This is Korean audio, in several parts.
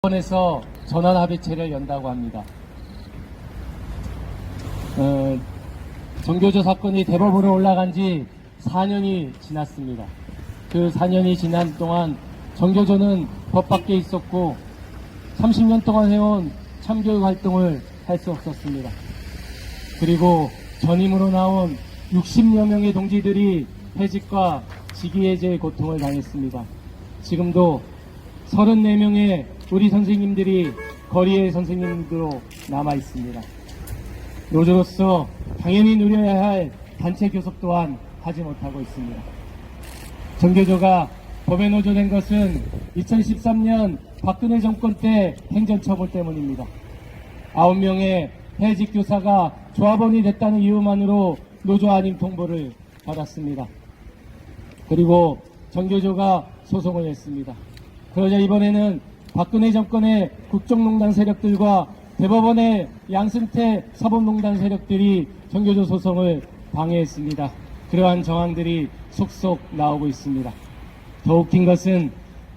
법원에서 전원 합의체를 연다고 합니다. 어, 정교조 사건이 대법원으로 올라간 지 4년이 지났습니다. 그 4년이 지난 동안 정교조는 법 밖에 있었고 30년 동안 해온 참교육 활동을 할 수 없었습니다. 그리고 전임으로 나온 60여 명의 동지들이 해직과 직위해제의 고통을 당했습니다. 지금도 34명의 우리 선생님들이 거리의 선생님으로 남아 있습니다. 노조로서 당연히 누려야 할 단체 교섭 또한 하지 못하고 있습니다. 정교조가 법에 노조된 것은 2013년 박근혜 정권 때 행정처벌 때문입니다. 9명의 해직 교사가 조합원이 됐다는 이유만으로 노조 아님 통보를 받았습니다. 그리고 정교조가 소송을 했습니다. 그러자 이번에는 박근혜 정권의 국정농단 세력들과 대법원의 양승태 사법농단 세력들이 정교조 소송을 방해했습니다. 그러한 정황들이 속속 나오고 있습니다. 더 웃긴 것은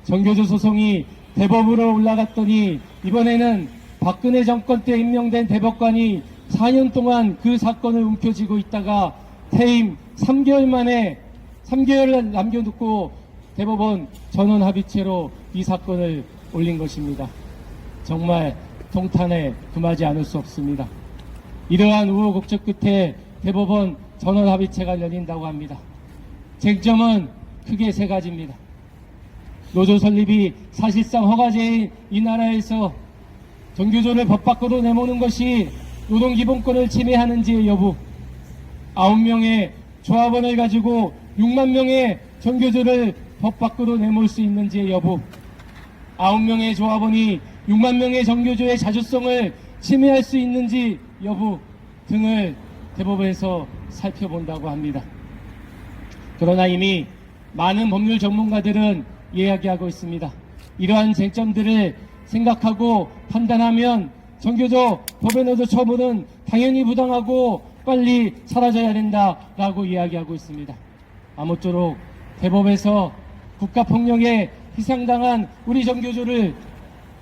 정교조 소송이 대법으로 올라갔더니 이번에는 박근혜 정권 때 임명된 대법관이 4년 동안 그 사건을 움켜쥐고 있다가 퇴임 3개월 만에 3개월을 남겨놓고 대법원 전원 합의체로 이 사건을 올린 것입니다. 정말 통탄에 금하지 않을 수 없습니다. 이러한 우호곡절 끝에 대법원 전원 합의체가 열린다고 합니다. 쟁점은 크게 세 가지입니다. 노조 설립이 사실상 허가제인 이 나라에서 정교조를 법 밖으로 내모는 것이 노동기본권을 침해하는지의 여부, 9명의 조합원을 가지고 6만 명의 정교조를 법 밖으로 내몰 수 있는지의 여부, 9명의 조합원이 6만 명의 정교조의 자주성을 침해할 수 있는지 여부 등을 대법원에서 살펴본다고 합니다. 그러나 이미 많은 법률 전문가들은 이야기하고 있습니다. 이러한 쟁점들을 생각하고 판단하면 정교조 넣어도 처분은 당연히 부당하고 빨리 사라져야 된다라고 이야기하고 있습니다. 아무쪼록 대법에서 국가폭력에 희생당한 우리 정교조를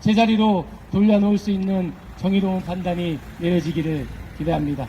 제자리로 돌려놓을 수 있는 정의로운 판단이 내려지기를 기대합니다.